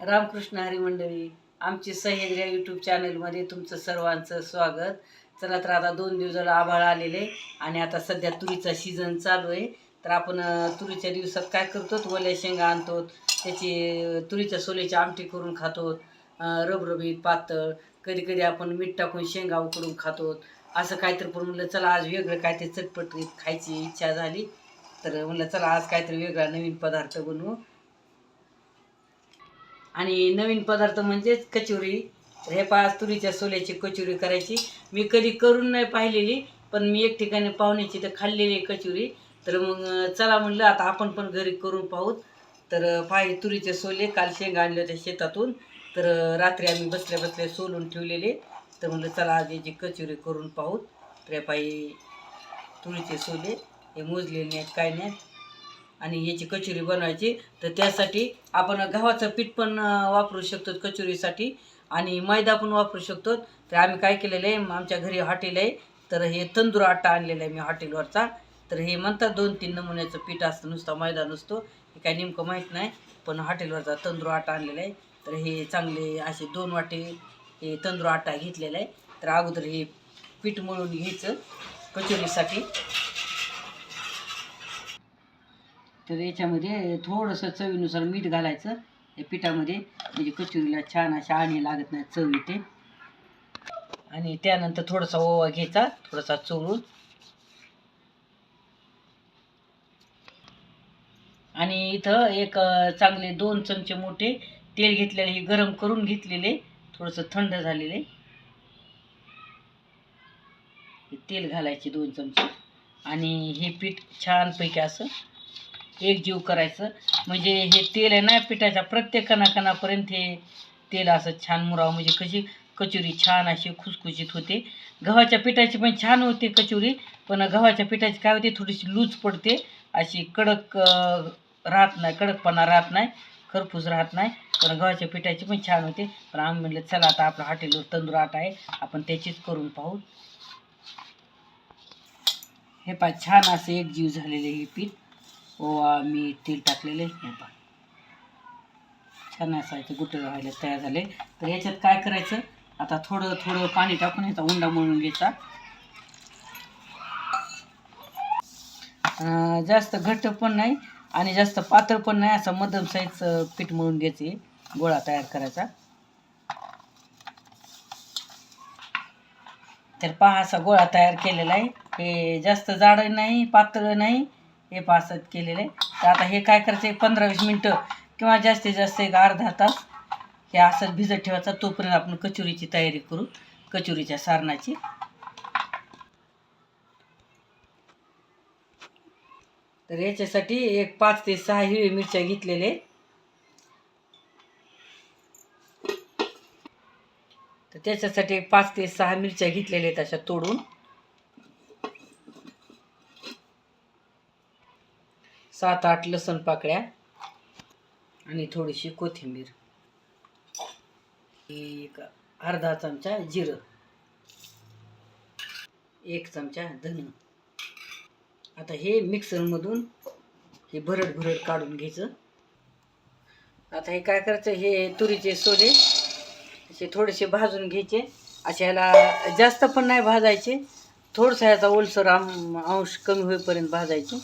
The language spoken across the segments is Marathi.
रामकृष्ण हरी मंडळी आमची सह्याद्री यूट्यूब चॅनलमध्ये तुमचं सर्वांचं स्वागत. चला तर आता दोन दिवस झालं आभाळ आलेले आणि आता सध्या तुरीचा सीझन चालू आहे. तर आपण तुरीच्या दिवसात काय करतो वल्या शेंगा आणतो त्याची तुरीच्या सोल्याची आमटी करून खातो रबरबी रबरबीत पातळ कधी कधी आपण मीठ टाकून शेंगा उकडून खातो असं काहीतरी पण म्हणलं चला आज वेगळं काहीतरी चटपटीत खायची इच्छा झाली. तर म्हणलं चला आज काहीतरी वेगळा नवीन पदार्थ बनवू. आणि नवीन पदार्थ म्हणजेच कचोरी. हे पाच तुरीच्या सोल्याची कचोरी करायची. मी कधी करून नाही पाहिलेली पण मी एक ठिकाणी पाहुण्याची तर खाल्लेली आहे कचोरी. तर मग चला म्हणलं आता आपण पण घरी करून पाहूत तर पाहि तुरीचे सोले काल शेंगा आणले होते शेतातून. तर रात्री आम्ही बसल्या बसल्या सोलून ठेवलेले. तर म्हणलं चला आज याची कचोरी करून पाहूत तर या पायी तुरीचे सोले हे मोजलेले नाहीत काय नाहीत आणि याची कचोरी बनवायची. तर त्यासाठी आपण गव्हाचं पीठ पण वापरू शकतो कचोरीसाठी आणि मैदा पण वापरू शकतो. तर आम्ही काय केलेलं आहे आमच्या घरी हॉटेल आहे. तर हे तंदूर आटा आणलेला आहे मी हॉटेलवरचा. तर हे म्हणतात दोन तीन नमुन्याचं पीठ असतं नुसतं मैदा नसतो. हे काय नेमकं माहीत नाही पण हॉटेलवरचा तंदूर आटा आणलेला आहे. तर हे चांगले असे दोन वाटे हे तंदूर आटा घेतलेला आहे. तर अगोदर हे पीठ मळून घ्यायचं कचोरीसाठी. तर याच्यामध्ये थोडंसं चवीनुसार मीठ घालायचं. या पिठामध्ये म्हणजे कचोरीला छान अशा आणि लागत नाही चव येते. आणि त्यानंतर थोडासा ओवा घ्यायचा थोडासा चोळून. आणि इथं एक चांगले दोन चमचे मोठे तेल घेतलेले हे गरम करून घेतलेले थोडंसं थंड झालेले. हे तेल घालायचे दोन चमचे. आणि हे पीठ छानपैकी असं एक जीव करायचं. म्हणजे हे तेल आहे ना पिठाच्या प्रत्येक कणाकणापर्यंत हे तेल असं छान मुरावं. म्हणजे कशी कचोरी छान अशी खुसखुशीत होते. गव्हाच्या पिठाची पण छान होते कचोरी. पण गव्हाच्या पिठाची काय होते थोडीशी लूज पडते. अशी कडक राहत नाही कडकपणा राहत नाही खरपूस राहत नाही. पण गव्हाच्या पिठाची पण छान होते. पण आम्ही म्हणलं चला आता आपलं हॉटेलवर तंदूर आटा आहे. आपण त्याचीच करून पाहू. हे पा छान असं एक जीव झालेले हे पीठ. हो, ओवा मीठ तेल टाकलेले हे पा छान असायचं गुट व्हायला तयार झाले. तर ह्याच्यात काय करायचं? आता थोडं थोडं पाणी टाकून याचा उंडा मळून घ्यायचा. जास्त घट्ट पण नाही आणि जास्त पातळ पण नाही असं मध्यम साईज पीठ मळून घ्यायचे. गोळा तयार करायचा. तर पहा असा गोळा तयार केलेला आहे. हे जास्त जाड नाही पातळ नाही. हे पासत केलेले. तर आता हे काय करायचं आहे पंधरा वीस मिनटं किंवा जास्तीत जास्त एक अर्धा तास हे असंच भिजत ठेवायचं. तोपर्यंत आपण कचोरीची तयारी करू कचोरीच्या सारणाची. तर याच्यासाठी एक पाच ते सहा हिरवी मिरच्या घेतलेले. तर त्याच्यासाठी एक पाच ते सहा मिरच्या घेतलेल्या आहेत अशा तोडून. सात आठ लसण पाकळ्या आणि थोडीशी कोथिंबीर. एक अर्धा चमचा जिरं. एक चमचा धन आता हे मिक्सरमधून हे भरड भरड काढून घ्यायचं. आता हे काय करायचं हे तुरीचे सोले असे थोडेसे भाजून घ्यायचे. असे ह्याला जास्त पण नाही भाजायचे. थोडंसं ह्याचा ओलसर आम अंश कमी होईपर्यंत भाजायचे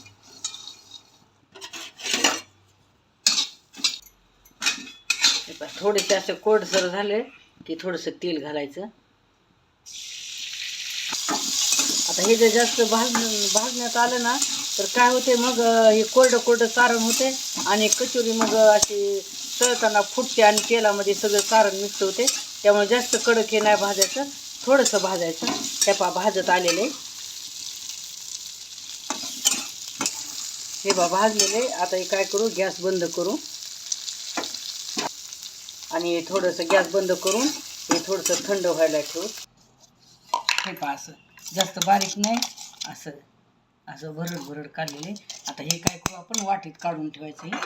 हे पहा, थोडेसे असे कोडसर झाले की थोडंसं तेल घालायचं. आता हे जर जास्त भाज भाजण्यात आलं ना तर काय होते मग हे कोरडं कोरडं सारण होते आणि कचोरी मग अशी तळताना फुटते आणि तेलामध्ये सगळं सारण मिक्स होते. त्यामुळे जास्त कडक हे नाही भाजायचं. थोडंसं भाजायचं. त्या पा भाजत आलेले हे बा भाजलेले आता हे काय करू? गॅस बंद करू. आणि थोडंसं गॅस बंद करून हे थोडंसं थंड व्हायला ठेवू. हे पहा असं. जास्त बारीक नाही असं. असं भरड भरड काढलेले. आता हे काय करू आपण? वाटीत काढून ठेवायचं हे.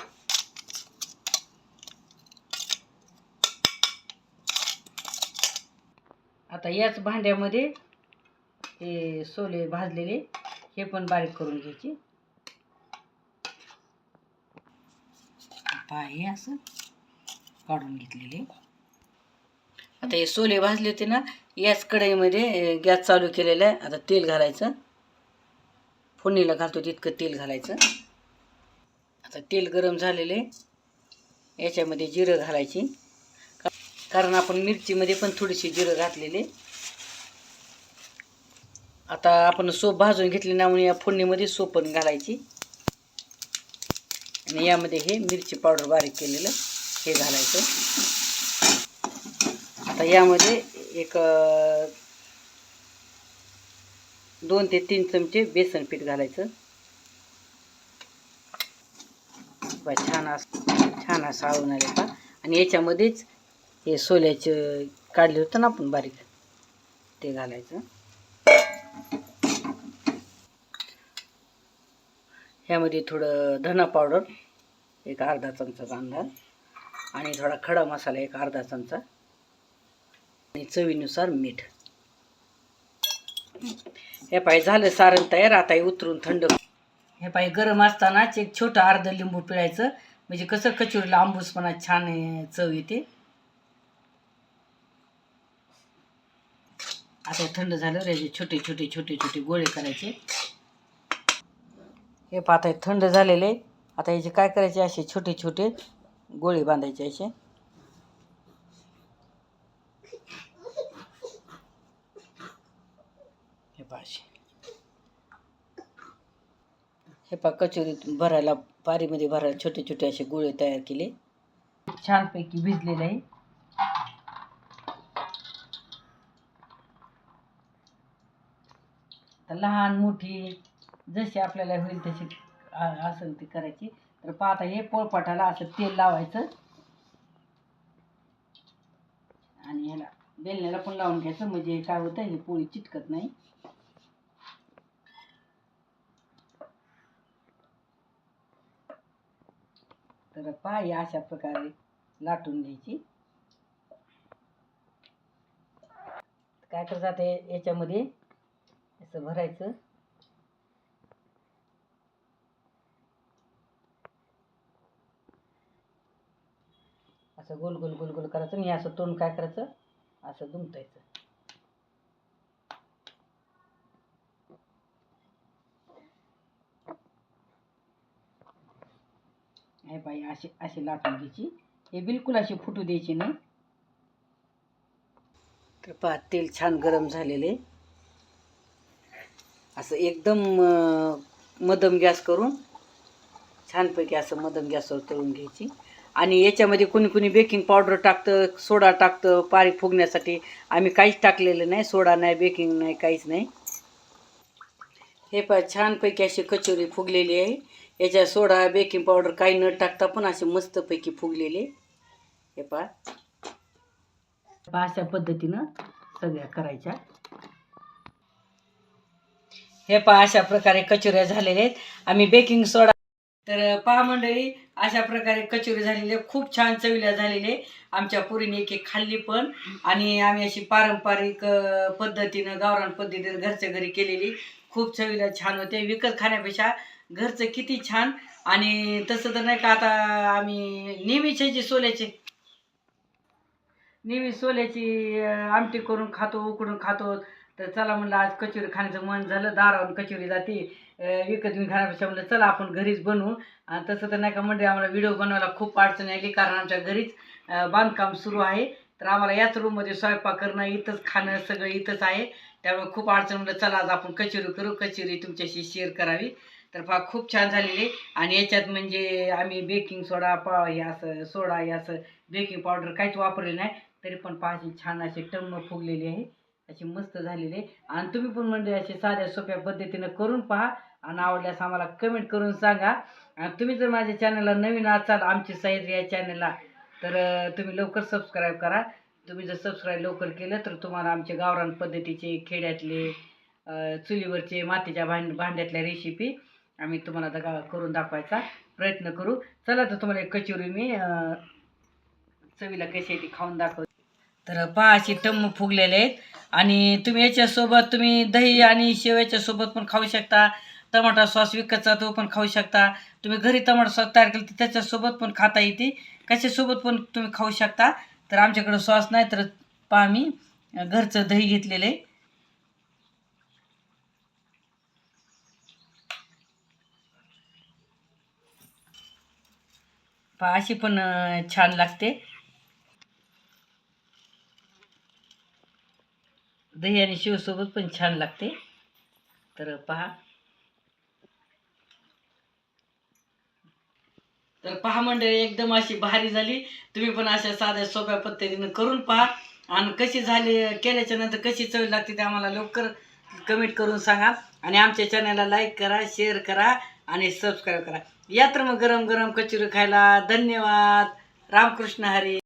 आता याच भांड्यामध्ये हे सोले भाजलेले हे पण बारीक करून घ्यायचे. पहा हे असं. काढून घेतलेली. आता हे सोले भाजले होते ना याच कढईमध्ये गॅस चालू केलेला आहे. आता तेल घालायचं. फोडणीला घालतो तितकं तेल घालायचं. आता तेल गरम झालेले याच्यामध्ये जिरं घालायची. का- कारण आपण मिरचीमध्ये पण थोडीशी जिरं घातलेले आता आपण सोप भाजून घेतली ना म्हणून या फोडणीमध्ये सोप पण घालायची. आणि यामध्ये हे मिरची पावडर बारीक केलेलं. हे घालायचं. आता यामध्ये एक दोन ते तीन चमचे बेसन पीठ घालायचं. बा छान असं छान असं आळून आले का? आणि याच्यामध्येच हे सोल्याचं काढले होतं ना आपण बारीक ते घालायचं. ह्यामध्ये थोडं धना पावडर एक अर्धा चमचा अंदाज. आणि थोडा खडा मसाला एक अर्धा चमचा. आणि चवीनुसार मीठ. हे पाय झालं सारण तयार आता हे उतरून थंड हे पाय गरम असतानाच एक छोटं अर्ध लिंबू पिळायचं. म्हणजे कसं कचोरीला आंबूसपणा छान चव येते. आता थंड झालं याचे छोटे छोटे छोटे छोटे गोळे करायचे. हे पाहता थंड झालेले. आता याचे काय करायचे असे छोटे छोटे गोळे बांधायचे असे हे पहा हे पहा कचोरीत भरायला पारीमध्ये भरायला छोटे छोटे असे गोळे तयार केले. छानपैकी भिजलेले आहे. तर लहान मोठी जशी आपल्याला होईल तशी असेल ती करायची. तर पाहता हे पोळपाटाला असं तेल लावायचं. आणि ह्याला बेलण्याला पण लावून घ्यायचं. म्हणजे काय होतं हे पोळी चिटकत नाही. तर पहा अशा प्रकारे लाटून घ्यायची. काय करतात याच्यामध्ये असं भरायचं. असं गोल गोल गोल गोल करायचं आणि असं तोंड काय करायचं? असं दुमतायचं हे बाई अशी अशी लाटून घ्यायची. हे बिलकुल अशी फुटू द्यायची नाही. तर पहा तेल छान गरम झालेले असं एकदम अं, मध्यम गॅस करून छानपैकी असं मध्यम गॅसवर तळून घ्यायची. आणि याच्यामध्ये कुणी कुणी बेकिंग पावडर टाकतं सोडा टाकतं पारी फुगण्यासाठी. आम्ही काहीच टाकलेलं नाही सोडा नाही बेकिंग नाही काहीच नाही. हे पहा छानपैकी अशी कचोरी फुगलेली आहे. याच्या सोडा बेकिंग पावडर काही न टाकता पण असे मस्तपैकी फुगलेले. हे पा पहा अशा पद्धतीनं सगळ्या करायच्या. हे पहा अशा प्रकारे कचोऱ्या झालेल्या आहेत. आम्ही बेकिंग सोडा तर पहा मंडळी अशा प्रकारे कचोरी झालेली आहे. खूप छान चवीला झालेले आमच्या पुरीने एक एक खाल्ली पण. आणि आम्ही अशी पारंपरिक पद्धतीनं गावरान पद्धतीनं घरच्या घरी केलेली. खूप चवीला छान होते. विकत खाण्यापेक्षा घरचं किती छान. आणि तसं तर नाही का आता आम्ही नेहमीचे जे सोल्याचे नेहमी सोल्याची आमटी करून खातो उकडून खातो. तर चला म्हणलं आज कचोरी खाण्याचं मन झालं. दारावरून कचोरी जाते. विकत घेऊन खाण्यापेक्षा म्हणलं चला आपण घरीच बनवू. आणि तसं तर नाही का म्हणजे आम्हाला व्हिडिओ बनवायला खूप अडचण आली कारण आमच्या घरीच बांधकाम सुरू आहे. तर आम्हाला याच रूममध्ये स्वयंपाक करणं इथंच खाणं सगळं इथंच आहे. त्यामुळे खूप अडचण म्हणलं चला आज आपण कचोरी करू. कचोरी तुमच्याशी शेअर करावी. तर पहा खूप छान झालेली. आहे. आणि याच्यात म्हणजे आम्ही बेकिंग सोडा पा हे असं सोडा हे असं बेकिंग पावडर काहीच वापरले नाही. तरी पण पाहायची छान अशी टम्म फुगलेली आहे. अशी मस्त झालेली आहे. आणि तुम्ही पण म्हणजे अशी साध्या सोप्या पद्धतीनं करून पहा. आणि आवडल्यास आम्हाला कमेंट करून सांगा. आणि तुम्ही जर माझ्या चॅनलला नवीन असाल आमची साईज या चॅनलला तर तुम्ही लवकर सबस्क्राईब करा. तुम्ही जर सबस्क्राईब लवकर केलं तर तुम्हाला आमचे गावरान पद्धतीचे खेड्यातले चुलीवरचे मातीच्या भांड भांड्यातल्या रेसिपी आम्ही तुम्हाला दगा करून दाखवायचा प्रयत्न करू. चला तर तुम्हाला एक कचोरी मी चवीला कशी आहे ती खाऊन दाखव तर पहा अशी टम्म फुगलेले आहेत. आणि तुम्ही याच्यासोबत तुम्ही दही आणि शेवयाच्या सोबत पण खाऊ शकता. टमाटा सॉस विकतचा तो पण खाऊ शकता. तुम्ही घरी टमाटा सॉस तयार केला तर त्याच्यासोबत पण खाता येते. कशासोबत पण तुम्ही खाऊ शकता? तर आमच्याकडं सॉस नाही तर पहा मी घरचं दही घेतलेलं आहे. पहा अशी पण छान लागते. दही आणि शिवसोबत पण छान लागते. तर पहा तर पहा मंडळी एकदम अशी भारी झाली. तुम्ही पण अशा साध्या सोप्या पद्धतीनं करून पहा. आणि कशी झाली केल्याच्यानंतर कशी चव लागते ते आम्हाला लवकर कमेंट करून सांगा. आणि आमच्या चॅनलला लाईक करा शेअर करा आणि सबस्क्राईब करा. या तर मग गरम गरम कचोरी खायला धन्यवाद. रामकृष्ण हरी.